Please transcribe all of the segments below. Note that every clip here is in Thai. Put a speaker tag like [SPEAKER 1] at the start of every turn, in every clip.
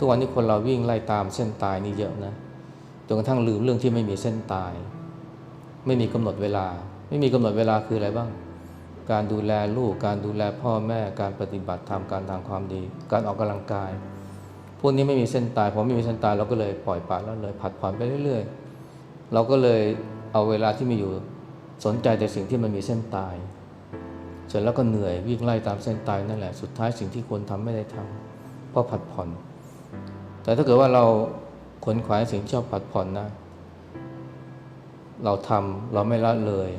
[SPEAKER 1] ทุกวันนี้คนเราวิ่งไล่ตามเส้นตายนี่เยอะนะจนกระทั่งลืมเรื่องที่ไม่มีเส้นตาย ไม่มีกำหนดเวลา ไม่มีกำหนดเวลาคืออะไรบ้าง การดูแลลูก การดูแลพ่อแม่ การปฏิบัติธรรม การทำความดี การออกกำลังกาย พวกนี้ไม่มีเส้นตาย พอไม่มีเส้นตายเราก็เลยปล่อยปละแล้วเลยผัดผ่อนไปเรื่อย ๆ เราก็เลยเอาเวลาที่มีอยู่สนใจแต่สิ่งที่มันมีเส้นตายเสร็จแล้วก็เหนื่อยวิ่งไล่ตามเส้นตายนั่นแหละ สุดท้ายสิ่งที่ควรทำไม่ได้ทำเพราะผัดผ่อน แต่ถ้าเกิดว่าเราขนขวายสิ่งชอบผัดผ่อนนะ เราทำเราไม่ละเลย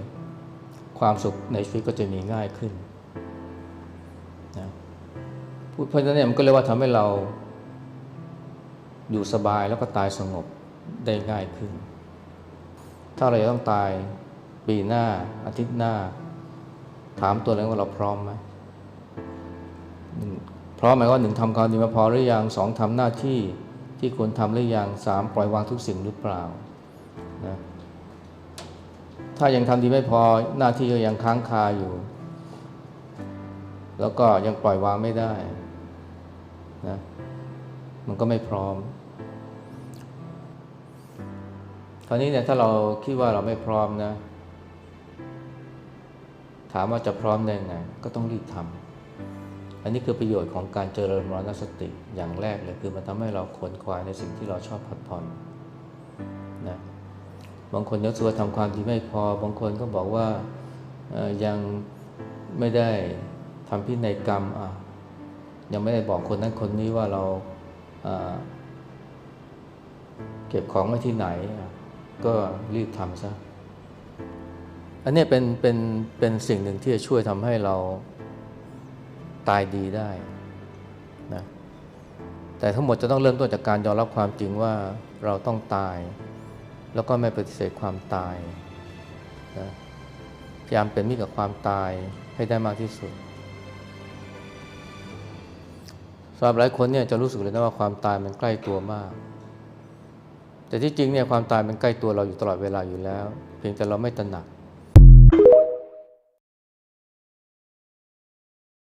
[SPEAKER 1] ความสุขในชีวิตก็จะมีง่ายขึ้นนะเพราะฉะนั้นเนี่ยมันก็เรียกว่าทำให้เราอยู่สบายแล้วก็ตายสงบได้ง่ายขึ้น ถ้าเราจะต้องตายปีหน้าอาทิตย์หน้า ถามตัวเองว่าเราพร้อมไหม งพร้อมหมายว่าหนึ่งทำความดีมาพอหรือยังสองทำหน้าที่ที่ควรทำหรือยังสามปล่อยวางทุกสิ่งหรือเปล่านะถ้ายังทำดีไม่พอหน้าที่ก็ยังค้างคาอยู่ แล้วก็ยังปล่อยวางไม่ได้นะมันก็ไม่พร้อม คราวนี้เนี่ยถ้าเราคิดว่าเราไม่พร้อมนะ ถามว่าจะพร้อมได้ไง ก็ต้องรีบทำ อันนี้คือประโยชน์ของการเจริญมรณสติอย่างแรกเลยคือมันทำให้เราขวนขวายในสิ่งที่เราชอบพักผ่อนนะบางคนยกตัวทำความดีไม่พอ บางคนก็บอกว่ายังไม่ได้ทำพินัยกรรมอะยังไม่ได้บอกคนนั้นคนนี้ว่าเราอ่าเก็บของไว้ที่ไหน ก็รีบทำซะอันนี้เป็นเป็นเป็นสิ่งหนึ่งที่จะช่วยทำให้เรา ตายดีได้นะแต่ทั้งหมดจะต้องเริ่มต้นจากการยอมรับความจริงว่าเราต้องตาย แล้วก็ไม่ปฏิเสธความตายนะพยายามเป็นมิตรกับความตายให้ได้มากที่สุดสำหรับหลายคนเนี่ยจะรู้สึกเลยนะว่าความตายมันใกล้ตัวมาก แต่ที่จริงเนี่ยความตายมันใกล้ตัวเราอยู่ตลอดเวลาอยู่แล้ว เพียงแต่เราไม่ตระหนัก